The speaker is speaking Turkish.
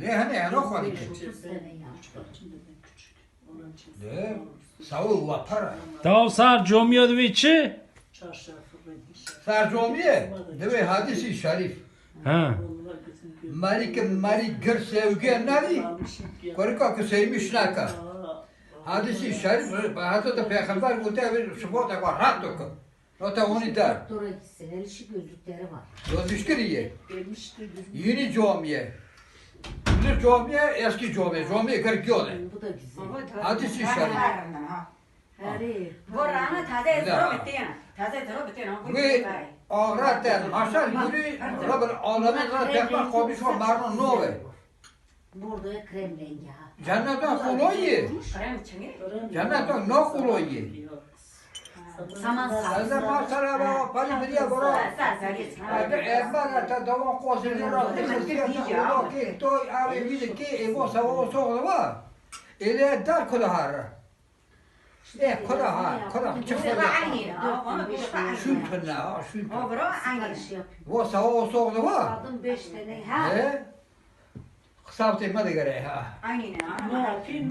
Lehane ya nok var ki. Otuz sene ya. Ne? Savu va para. Dav sar comiyordu içi. Sarcomiye. Deve hadisi şerif. Ha. Malik Malik gır sevgi nari. Korka ki sevmiş naka. Hadisi şerif. Hatta da peygamber bu tabi şubat var rahat yok. Nota onu der. Doktora gitsin. El işi gözlükleri var. Yo müşkiliye. Yeni camiye. Şimdi camiye eski camiye, camiye gerek yok. Bu da güzel. Hadi siz şöyle. Boranı taze durup ettiğine. Taze durup ettiğine. Ve ağraten maşal yürü, Rabbel alemin ve tekrar komisyon marnun ne olur? Burada krem rengi ha. Cennetten koloyu. Şey krem çengir. Ne koloyu? Saman sarısı. Sen masara baba pani biriye bora. Hadi evden ata davan kosilira. Ola ki toy abi bizi ki evo savo soğlu var. Ele dar kudahar. Eh kudahar kudahar. Çıkmadı. Şüntünle ha şüntün. O bro beş tane ha. Kısa bir tekme ha. Aynı.